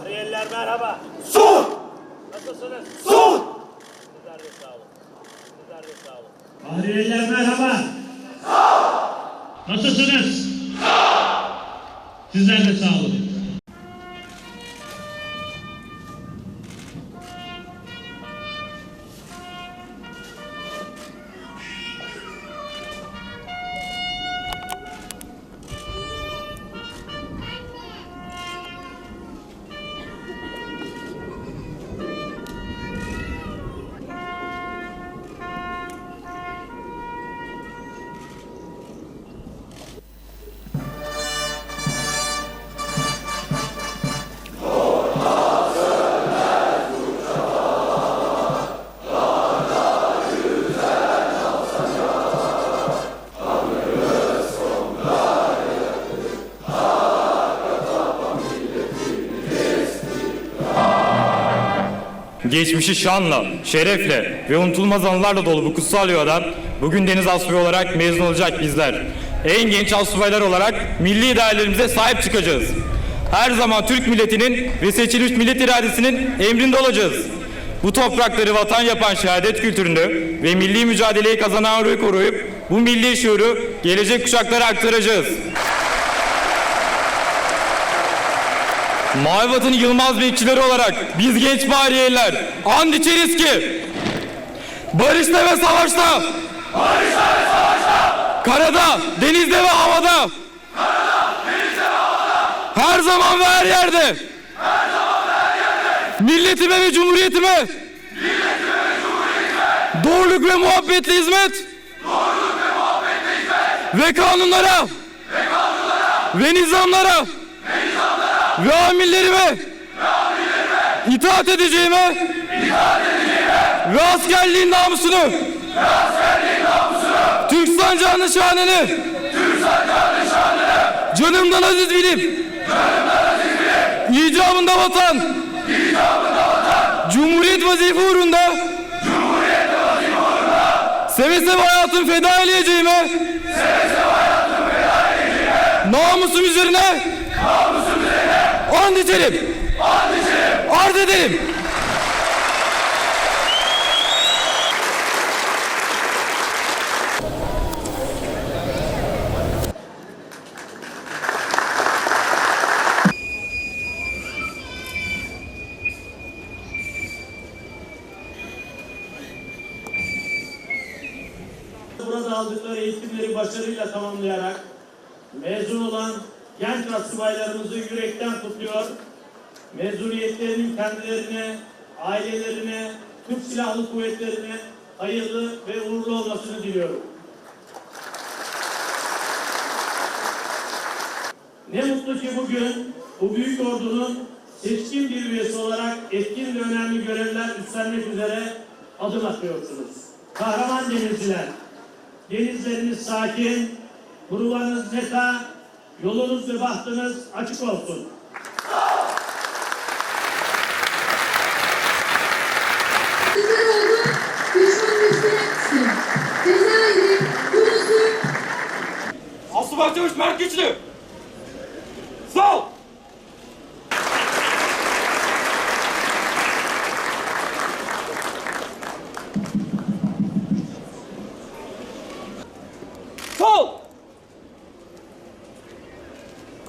Bahriyeliler merhaba. Sol! Nasılsınız? Sol! Sizler de sağ olun. Sizler de sağ olun. Bahriyeliler merhaba. Nasılsınız? Sizler de sağ olun. Geçmişi şanla, şerefle ve unutulmaz anılarla dolu bu kutsal yuvadan bugün deniz asubayı olarak mezun olacak bizler. En genç asubaylar olarak milli değerlerimize sahip çıkacağız. Her zaman Türk milletinin ve seçilmiş millet iradesinin emrinde olacağız. Bu toprakları vatan yapan şehadet kültürünü ve milli mücadeleyi kazanan ruhu koruyup bu milli şuuru gelecek kuşaklara aktaracağız. Mavi Vatan'ın Yılmaz bekçileri olarak biz genç Bahriyeliler and içeriz ki barışta ve savaşta barışta ve savaşta! karada, denizde ve havada karada, denizde ve havada her zaman ve her yerde her zaman ve her yerde! milletime ve cumhuriyetime milletime ve cumhuriyetime! doğruluk ve muhabbetle hizmet doğruluk ve muhabbetle hizmet! ve kanunlara ve kanunlara! ve nizamlara ve amirlerime itaat edeceğime! Ve askerliğin namusunu! Türk sancağının şanını! Canımdan aziz bilip! İcabında vatan! Cumhuriyet vazife uğrunda! Seve seve hayatımı feda edeceğime! Namusum üzerine And içerim. And içerim. Arz ederim. Aldıkları eğitimleri başarıyla tamamlayarak mezun olan genç astsubaylarımızı yürekten kutluyor. Mezuniyetlerinin kendilerine, ailelerine, Türk Silahlı Kuvvetleri'ne hayırlı ve uğurlu olmasını diliyorum. Ne mutlu ki bugün bu büyük ordunun seçkin bir üyesi olarak etkin ve önemli görevler üstlenmek üzere adım atıyorsunuz. Kahraman denizciler, denizleriniz sakin, kurularınız neta, yolunuz ve bahtınız açık olsun. Güzel oldu, düşman gösteremezsin. Cezayir'in, Tunus'un, Asubay Çavuş Mert Güçlü. Sol.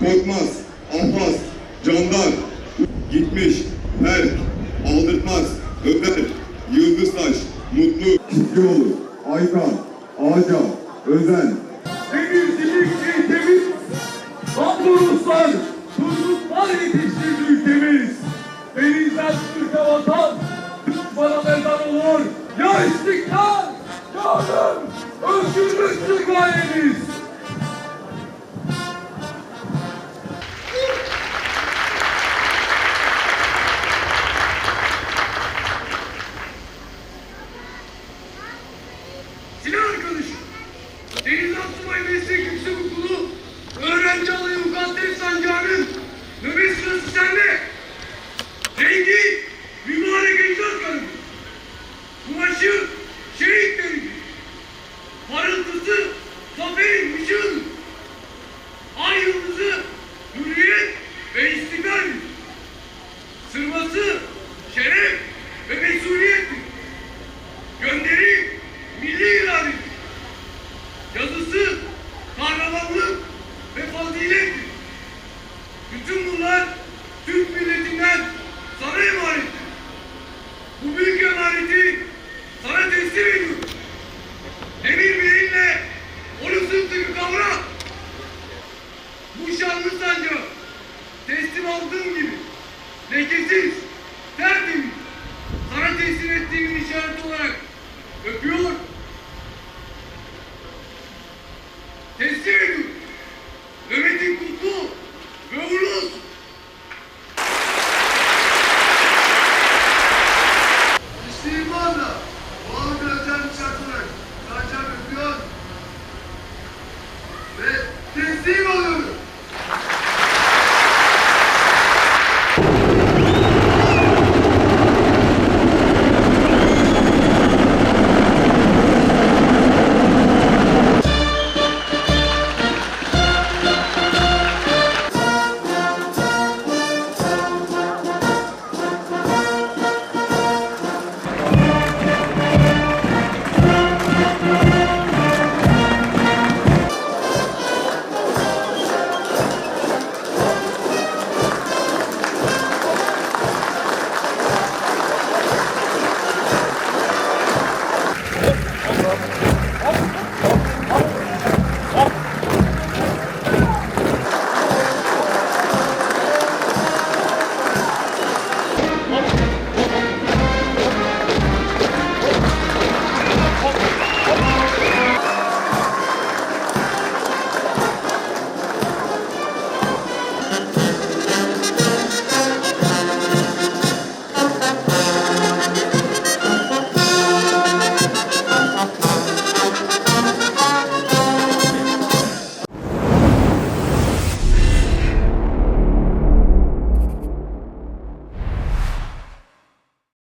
Korkmaz, Ahvaz, Candar, Gitmiş, Berk, Aldırtmaz, Ömer, Yıldıztaş, Mutlu, Çiftçioğlu, Aykan, Ağaca, Özen, Denizcilik eğitimiz, Banduruslar, çocuklar yetiştirdi ülkemiz. Denizden Türk'e vatan, düşmana mezar olur. Ya istiklal, ya ölüm, özgürlüktür gayemiz. Hayır, şehitlerin parıltısı zaferin İsteğim var da bağlı bırakacağım